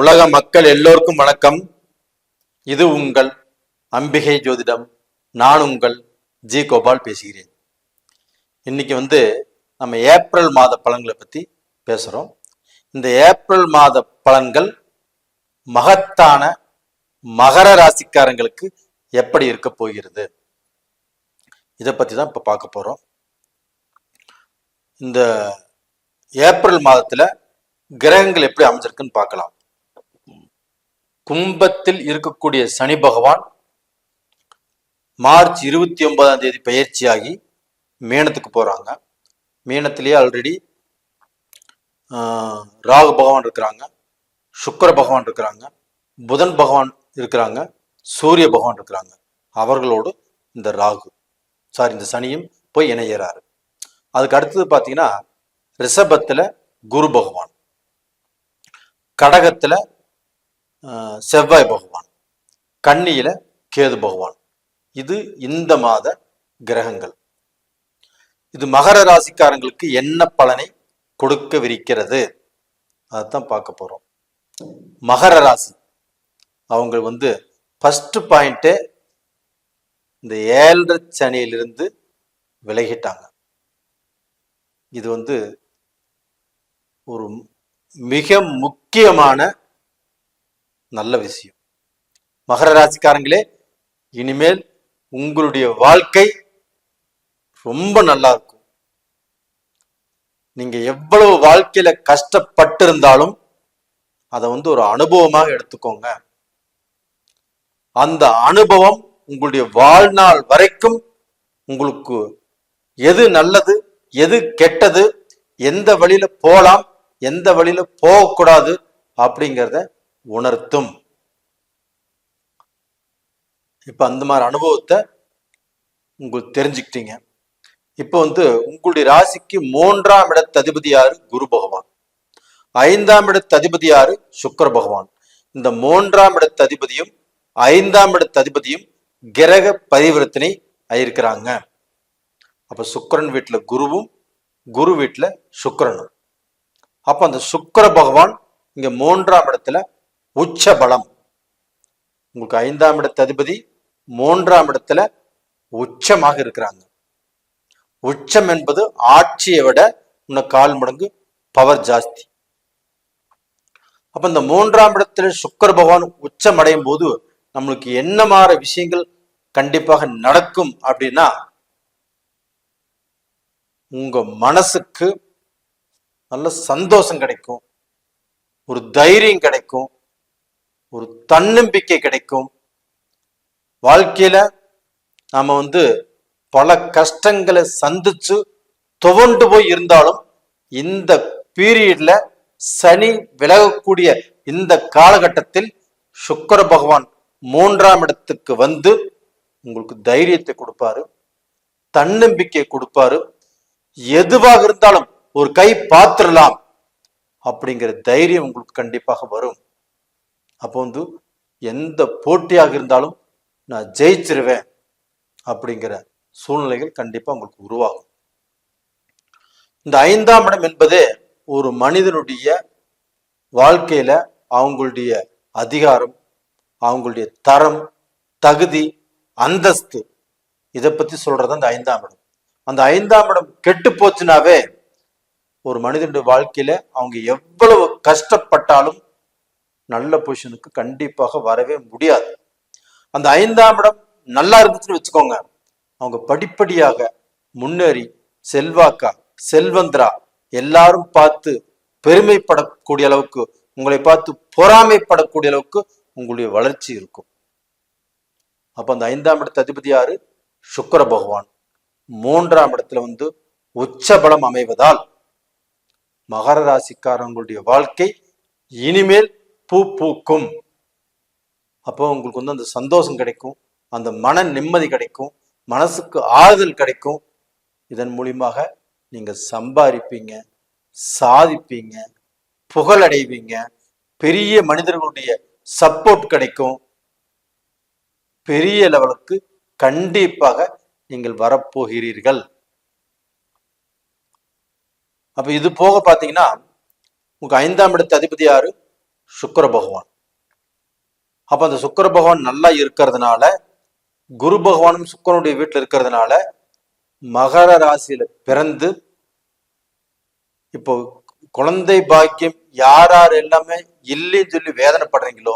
உலக மக்கள் எல்லோருக்கும் வணக்கம். இது உங்கள் அம்பிகை ஜோதிடம். நான் உங்கள் ஜி கோபால் பேசுகிறேன். இன்னைக்கு வந்து நம்ம ஏப்ரல் மாத பலன்களை பற்றி பேசுகிறோம் இந்த ஏப்ரல் மாத பலன்கள் மகத்தான மகர ராசிக்காரங்களுக்கு எப்படி இருக்க போகிறது? இதை பற்றி தான் இப்போ பார்க்க போகிறோம் இந்த ஏப்ரல் மாதத்தில் கிரகங்கள் எப்படி அமைஞ்சிருக்குன்னு பார்க்கலாம். கும்பத்தில் இருக்கக்கூடிய சனி பகவான் மார்ச் இருபத்தி ஒன்பதாம் தேதி பயிற்சியாகி மீனத்துக்கு போகிறாங்க மீனத்திலேயே ஆல்ரெடி ராகு பகவான் இருக்கிறாங்க சுக்கர பகவான் இருக்கிறாங்க புதன் பகவான் இருக்கிறாங்க சூரிய பகவான் இருக்கிறாங்க. அவர்களோடு இந்த ராகு சாரி இந்த சனியும் போய் இணையிறாரு. அதுக்கு அடுத்தது பார்த்தீங்கன்னா ரிஷபத்தில் குரு பகவான். கடகத்தில் செவ்வாய் பகவான் கன்னியில கேது பகவான். இது இந்த மாத கிரகங்கள். இது மகர ராசிக்காரங்களுக்கு என்ன பலனை கொடுக்கவிருக்கிறது? அதைத்தான் பார்க்க போறோம். மகர ராசி அவங்க வந்து ஃபஸ்ட் பாயிண்ட்டே இந்த ஏழரை சனியிலிருந்து விலகிட்டாங்க. இது வந்து ஒரு மிக முக்கியமான நல்ல விஷயம். மகர ராசிக்காரங்களே இனிமேல் உங்களுடைய வாழ்க்கை ரொம்ப நல்லா இருக்கும். நீங்க எவ்வளவு வாழ்க்கையில கஷ்டப்பட்டு இருந்தாலும் அதை வந்து ஒரு அனுபவமாக எடுத்துக்கோங்க. அந்த அனுபவம் உங்களுடைய வாழ்நாள் வரைக்கும் உங்களுக்கு எது நல்லது எது கெட்டது எந்த வழியில போலாம் எந்த வழியில போகக்கூடாது அப்படிங்கிறத உணர்த்தும். இப்போ அந்த மாதிரி அனுபவத்தை உங்களுக்கு தெரிஞ்சுக்கிட்டீங்க. இப்போ வந்து உங்களுடைய ராசிக்கு மூன்றாம் இடத்து அதிபதி யாரு? குரு பகவான். ஐந்தாம் இடத்து அதிபதி யாரு? சுக்கிர பகவான். இந்த மூன்றாம் இடத்து அதிபதியும் ஐந்தாம் இடத்து அதிபதியும் கிரக பரிவர்த்தனை ஆயிருக்கிறாங்க. அப்ப சுக்கரன் வீட்டில் குருவும் குரு வீட்டில் சுக்கரனும். அப்ப அந்த சுக்கர பகவான் இங்க மூன்றாம் இடத்துல உச்ச பலம் உங்களுக்கு ஐந்தாம் இடத்து அதிபதி மூன்றாம் இடத்துல உச்சமாக இருக்கிறாங்க. உச்சம் என்பது ஆட்சியை விட இன்னும் கால் மடங்கு பவர் ஜாஸ்தி. அப்ப இந்த மூன்றாம் இடத்துல சுக்கர பகவான் உச்சம் அடையும் போது நம்மளுக்கு என்ன மாற விஷயங்கள் கண்டிப்பாக நடக்கும் அப்படின்னா உங்க மனசுக்கு நல்ல சந்தோஷம் கிடைக்கும் ஒரு தைரியம் கிடைக்கும் ஒரு தன்னம்பிக்கை கிடைக்கும். வாழ்க்கையில நாம வந்து பல கஷ்டங்களை சந்திச்சு துவண்டு போய் இருந்தாலும் இந்த பீரியட்ல சனி விலகக்கூடிய இந்த காலகட்டத்தில் சுக்கர பகவான் மூன்றாம் இடத்துக்கு வந்து உங்களுக்கு தைரியத்தை கொடுப்பாரு தன்னம்பிக்கை கொடுப்பாரு. எதுவாக இருந்தாலும் ஒரு கை பாத்திரலாம் அப்படிங்கிற தைரியம் உங்களுக்கு கண்டிப்பாக வரும். அப்போ வந்து எந்த போட்டியாக இருந்தாலும் நான் ஜெயிச்சிருவேன் அப்படிங்கிற சூழ்நிலைகள் கண்டிப்பாக உங்களுக்கு உருவாகும். இந்த ஐந்தாம் இடம் என்பதே ஒரு மனிதனுடைய வாழ்க்கையில அவங்களுடைய அதிகாரம் அவங்களுடைய தரம் தகுதி அந்தஸ்து இதை பத்தி சொல்றது அந்த ஐந்தாம் இடம். அந்த ஐந்தாம் இடம் கெட்டு போச்சுனாவே ஒரு மனிதனுடைய வாழ்க்கையில அவங்க எவ்வளவு கஷ்டப்பட்டாலும் நல்ல பொசிஷனுக்கு கண்டிப்பாக வரவே முடியாது. அந்த ஐந்தாம் இடம் நல்லா இருந்துச்சுன்னு வச்சுக்கோங்க. அவங்க படிப்படியாக முன்னேறி செல்வாக்கா செல்வந்திரா எல்லாரும் பார்த்து பெருமைப்படக்கூடிய அளவுக்கு உங்களை பார்த்து பொறாமைப்படக்கூடிய அளவுக்கு உங்களுடைய வளர்ச்சி இருக்கும். அப்ப அந்த ஐந்தாம் இடத்து அதிபதி யாரு? சுக்கர பகவான். மூன்றாம் இடத்துல வந்து உச்சபலம் அமைவதால் மகர ராசிக்காரங்களுடைய வாழ்க்கை இனிமேல் பூ பூக்கும். அப்போ உங்களுக்கு வந்து அந்த சந்தோஷம் கிடைக்கும். அந்த மன நிம்மதி கிடைக்கும். மனசுக்கு ஆறுதல் கிடைக்கும். இதன் மூலியமாக நீங்க சம்பாதிப்பீங்க சாதிப்பீங்க புகழடைவீங்க. பெரிய மனிதர்களுடைய சப்போர்ட் கிடைக்கும். பெரிய லெவலுக்கு கண்டிப்பாக நீங்கள் வரப்போகிறீர்கள். அப்ப இது போக பாத்தீங்கன்னா உங்க ஐந்தாம் இடத்து அதிபதி யாரு? சுக்கர பகவான். அப்ப அந்த சுக்கிர பகவான் நல்லா இருக்கிறதுனால குரு பகவானும் சுக்கிரனுடைய வீட்டில் இருக்கிறதுனால மகர ராசியில பிறந்து இப்போ குழந்தை பாக்கியம் யார் யார் எல்லாமே இல்லைன்னு சொல்லி வேதனைப்படுறீங்களோ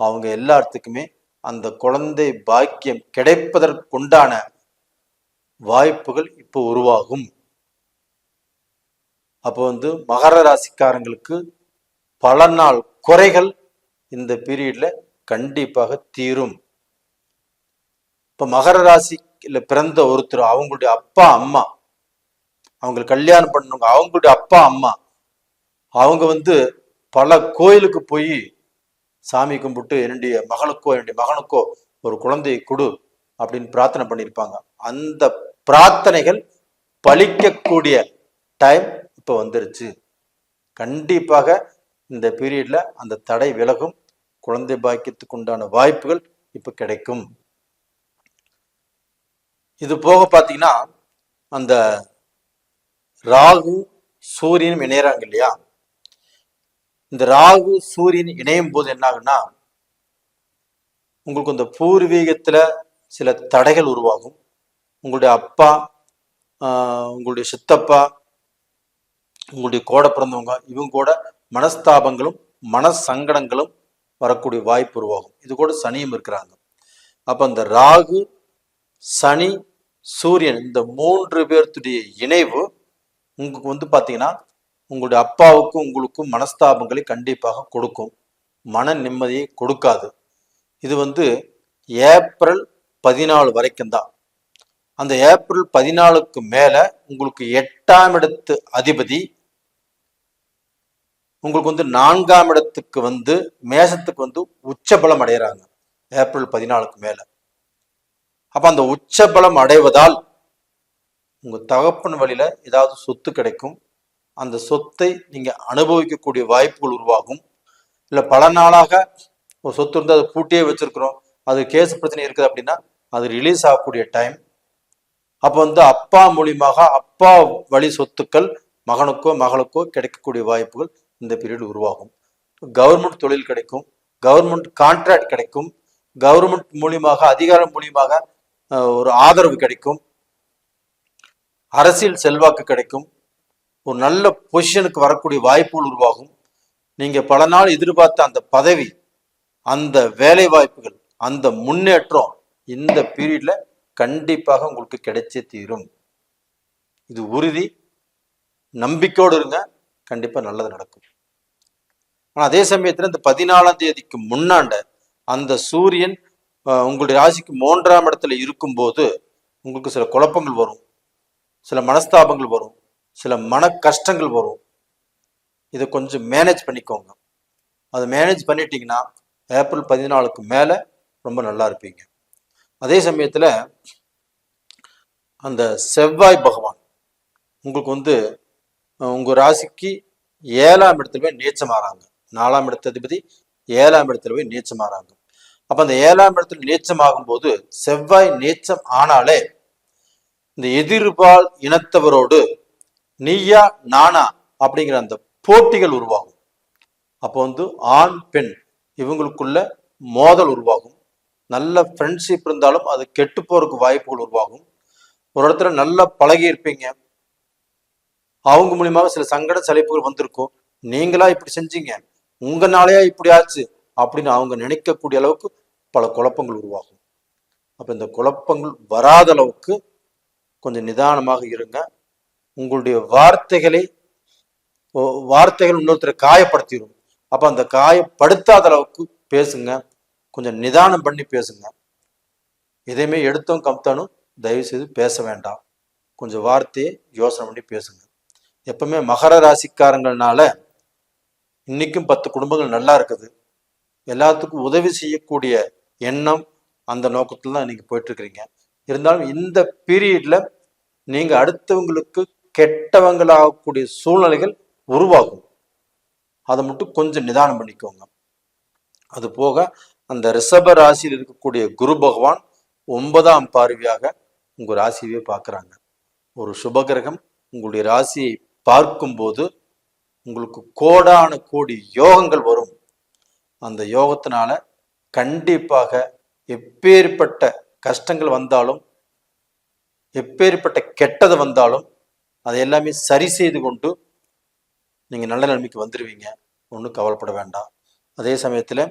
அவங்க எல்லாத்துக்குமே அந்த குழந்தை பாக்கியம் கிடைப்பதற்குண்டான வாய்ப்புகள் இப்போ உருவாகும். அப்போ வந்து மகர ராசிக்காரங்களுக்கு பல நாள் குறைகள் இந்த பீரியட்ல கண்டிப்பாக தீரும். இப்ப மகர ராசியில பிறந்த ஒருத்தர் அவங்களுடைய அப்பா அம்மா அவங்களுக்கு கல்யாணம் பண்ணவங்க அவங்களுடைய அப்பா அம்மா அவங்க வந்து பல கோயிலுக்கு போய் சாமி கும்பிட்டு என்னுடைய மகளுக்கோ என்னுடைய மகனுக்கோ ஒரு குழந்தையை கொடு அப்படின்னு பிரார்த்தனை பண்ணியிருப்பாங்க. அந்த பிரார்த்தனைகள் பலிக்கக்கூடிய டைம் இப்போ வந்துருச்சு. கண்டிப்பாக இந்த பீரியட்ல அந்த தடை விலகும். குழந்தை பாக்கியத்துக்கு உண்டான வாய்ப்புகள் இப்போ கிடைக்கும். இது போக பார்த்தீங்கன்னா அந்த ராகு சூரியனும் இணையறாங்க இல்லையா? இந்த ராகு சூரியன் இணையும் போது என்ன ஆகுன்னா உங்களுக்கு இந்த பூர்வீகத்தில் சில தடைகள் உருவாகும். உங்களுடைய அப்பா ஆஹ் உங்களுடைய சித்தப்பா உங்களுடைய கூட பிறந்தவங்க இவங்க கூட மனஸ்தாபங்களும் மனசங்கடங்களும் வரக்கூடிய வாய்ப்பு உருவாகும். இது கூட சனியும் இருக்கிறாங்க. அப்போ அந்த ராகு சனி சூரியன் இந்த மூன்று பேர்த்துடைய இணைவு உங்களுக்கு வந்து பார்த்தீங்கன்னா உங்களுடைய அப்பாவுக்கும் உங்களுக்கும் மனஸ்தாபங்களை கண்டிப்பாக கொடுக்கும். மன நிம்மதியை கொடுக்காது. இது வந்து ஏப்ரல் பதினாலு வரைக்கும் தான். அந்த ஏப்ரல் பதினாலுக்கு மேலே உங்களுக்கு எட்டாம் இடத்து அதிபதி உங்களுக்கு வந்து நான்காம் இடத்துக்கு வந்து மேசத்துக்கு வந்து உச்சபலம் அடைகிறாங்க ஏப்ரல் பதினாலுக்கு மேலே. அப்போ அந்த உச்சபலம் அடைவதால் உங்கள் தகப்பன் வழியில் ஏதாவது சொத்து கிடைக்கும். அந்த சொத்தை நீங்கள் அனுபவிக்கக்கூடிய வாய்ப்புகள் உருவாகும். இல்லை பல நாளாக ஒரு சொத்து இருந்து அதை பூட்டியே வச்சுருக்குறோம். அது கேஸ் பிரச்சனை இருக்குது அப்படின்னா அது ரிலீஸ் ஆகக்கூடிய டைம் அப்போ வந்து அப்பா மூலியமாக அப்பா வழி சொத்துக்கள் மகனுக்கோ மகளுக்கோ கிடைக்கக்கூடிய வாய்ப்புகள் இந்த பீரியட் உருவாகும். கவர்மெண்ட் தொழில் கிடைக்கும் கவர்மெண்ட் கான்ட்ராக்ட் கிடைக்கும் கவர்மெண்ட் மூலியமாக அதிகாரம் மூலியமாக ஒரு ஆதரவு கிடைக்கும். அரசியல் செல்வாக்கு கிடைக்கும். ஒரு நல்ல பொசிஷனுக்கு வரக்கூடிய வாய்ப்புகள் உருவாகும். நீங்க பல நாள் எதிர்பார்த்த அந்த பதவி அந்த வேலை வாய்ப்புகள் அந்த முன்னேற்றம் இந்த பீரியட்ல கண்டிப்பாக உங்களுக்கு கிடைச்சே தீரும். இது உறுதி. நம்பிக்கையோடு இருங்க. கண்டிப்பா நல்லது நடக்கும். ஆனால் அதே சமயத்தில் இந்த பதினாலாம் தேதிக்கு முன்னாண்ட அந்த சூரியன் உங்களுடைய ராசிக்கு மூன்றாம் இடத்துல இருக்கும்போது உங்களுக்கு சில குழப்பங்கள் வரும். சில மனஸ்தாபங்கள் வரும். சில மன கஷ்டங்கள் வரும். இதை கொஞ்சம் மேனேஜ் பண்ணிக்கோங்க. அதை மேனேஜ் பண்ணிட்டீங்கன்னா ஏப்ரல் பதினாலுக்கு மேலே ரொம்ப நல்லா இருப்பீங்க. அதே சமயத்தில் அந்த செவ்வாய் பகவான் உங்களுக்கு வந்து உங்கள் ராசிக்கு ஏழாம் இடத்துல போய் நீச்சமாறாங்க. நாலாம் இடத்த அதிபதி ஏழாம் இடத்துல போய் நீச்சமாறாங்க. அப்ப அந்த ஏழாம் இடத்துல நீச்சமாகும் போது செவ்வாய் நீச்சம் ஆனாலே இந்த எதிர்பால் இனத்தவரோடு நீயா நானா அப்படிங்கிற அந்த போட்டிகள் உருவாகும். அப்போ வந்து ஆண் பெண் இவங்களுக்குள்ள மோதல் உருவாகும். நல்ல ஃப்ரெண்ட்ஷிப் இருந்தாலும் அது கெட்டு போறதுக்கு வாய்ப்புகள் உருவாகும். ஒரு இடத்துல நல்லா பழகி இருப்பீங்க. அவங்க மூலியமாக சில சங்கட சலிப்புகள் வந்திருக்கும். நீங்களா இப்படி செஞ்சீங்க. உங்களாலேயே இப்படி ஆச்சு அப்படின்னு அவங்க நினைக்கக்கூடிய அளவுக்கு பல குழப்பங்கள் உருவாகும். அப்போ இந்த குழப்பங்கள் வராத அளவுக்கு கொஞ்சம் நிதானமாக இருங்க. உங்களுடைய வார்த்தைகளை வார்த்தைகள் இன்னொருத்தரை காயப்படுத்திடும் அப்போ அந்த காயப்படுத்தாத அளவுக்கு பேசுங்க. கொஞ்சம் நிதானம் பண்ணி பேசுங்க. எதையுமே எடுத்தோம் கம்தானும் தயவு செய்து பேச வேண்டாம். கொஞ்சம் வார்த்தையை யோசனை பண்ணி பேசுங்க. எப்பவுமே மகர ராசிக்காரங்கள்னால இன்னைக்கும் பத்து குடும்பங்கள் நல்லா இருக்குது. எல்லாத்துக்கும் உதவி செய்யக்கூடிய எண்ணம் அந்த நோக்கத்தில் தான் நீங்கள் போயிட்டுருக்கிறீங்க. இருந்தாலும் இந்த பீரியடில் நீங்கள் அடுத்தவங்களுக்கு கெட்டவங்களாகக்கூடிய சூழ்நிலைகள் உருவாகும். அதை மட்டும் கொஞ்சம் நிதானம் பண்ணிக்கோங்க. அது போக அந்த ரிஷப ராசியில் இருக்கக்கூடிய குரு பகவான் ஒன்பதாம் பார்வையாக உங்கள் ராசியவே பார்க்குறாங்க. ஒரு சுபகிரகம் உங்களுடைய ராசியை பார்க்கும்போது உங்களுக்கு கோடான கோடி யோகங்கள் வரும். அந்த யோகத்தினால கண்டிப்பாக எப்பேற்பட்ட கஷ்டங்கள் வந்தாலும் எப்பேற்பட்ட கெட்டது வந்தாலும் அதை எல்லாமே சரி செய்து கொண்டு நீங்கள் நல்ல நிலைமைக்கு வந்துடுவீங்க ஒன்றும் கவலைப்பட வேண்டாம். அதே சமயத்தில்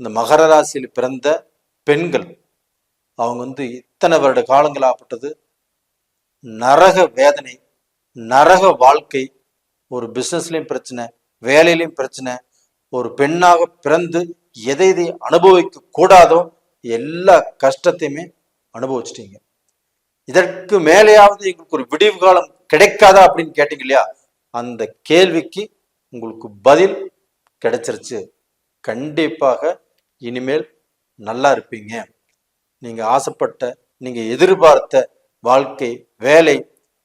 இந்த மகர ராசியில் பிறந்த பெண்கள் அவங்க வந்து இத்தனை வருட காலங்களாகப்பட்டது நரக வேதனை நரக வாழ்க்கை ஒரு பிஸ்னஸ்லேயும் பிரச்சனை வேலையிலையும் பிரச்சனை ஒரு பெண்ணாக பிறந்து எதை எதை அனுபவிக்க கூடாதோ எல்லா கஷ்டத்தையுமே அனுபவிச்சிட்டீங்க. இதற்கு மேலேயாவது எங்களுக்கு ஒரு விடிவு காலம் கிடைக்காதா அப்படின்னு கேட்டீங்க இல்லையா? அந்த கேள்விக்கு உங்களுக்கு பதில் கிடைச்சிருச்சு. கண்டிப்பாக இனிமேல் நல்லா இருப்பீங்க. நீங்கள் ஆசைப்பட்ட நீங்கள் எதிர்பார்த்த வாழ்க்கை வேலை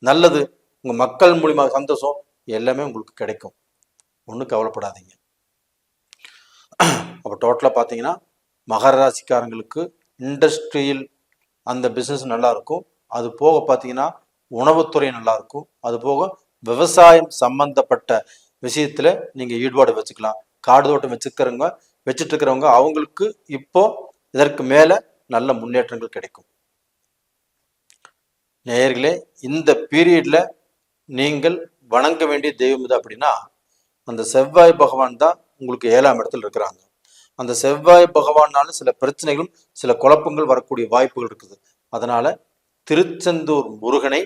நல்லது உங்கள் மக்கள் மூலியமா சந்தோஷம் எல்லாமே உங்களுக்கு கிடைக்கும். ஒன்றும் கவலைப்படாதீங்க. அப்போ டோட்டலாக பார்த்தீங்கன்னா மகர ராசிக்காரங்களுக்கு இண்டஸ்ட்ரியில் அந்த பிஸ்னஸ் நல்லாயிருக்கும் அது போக பார்த்தீங்கன்னா உணவுத்துறை நல்லாயிருக்கும் அது போக விவசாயம் சம்பந்தப்பட்ட விஷயத்தில் நீங்கள் ஈடுபாடு வச்சுக்கலாம். காடு தோட்டம் வச்சுக்கிறவங்க வச்சுட்டு இருக்கிறவங்க அவங்களுக்கு இப்போ இதற்கு மேலே நல்ல முன்னேற்றங்கள் கிடைக்கும். நேயர்களே இந்த பீரியடில் நீங்கள் வணங்க வேண்டிய தெய்வம் இது அப்படின்னா அந்த செவ்வாய் பகவான் தான் உங்களுக்கு ஏழாம் இடத்துல இருக்கிறாங்க. அந்த செவ்வாய் பகவானால சில பிரச்சனைகளும் சில குழப்பங்கள் வரக்கூடிய வாய்ப்புகள் இருக்குது. அதனால திருச்செந்தூர் முருகனை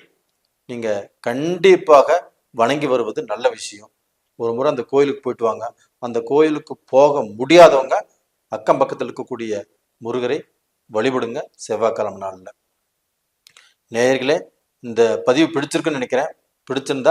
நீங்க கண்டிப்பாக வணங்கி வருவது நல்ல விஷயம். ஒரு முறை அந்த கோயிலுக்கு போயிட்டு வாங்க. அந்த கோயிலுக்கு போக முடியாதவங்க அக்கம் பக்கத்தில் இருக்கக்கூடிய முருகரை வழிபடுங்க செவ்வாய்க்கிழமை நாளில். நேயர்களே இந்த பதிவு பிடிச்சிருக்குன்னு நினைக்கிறேன். பிடிச்சிருந்தா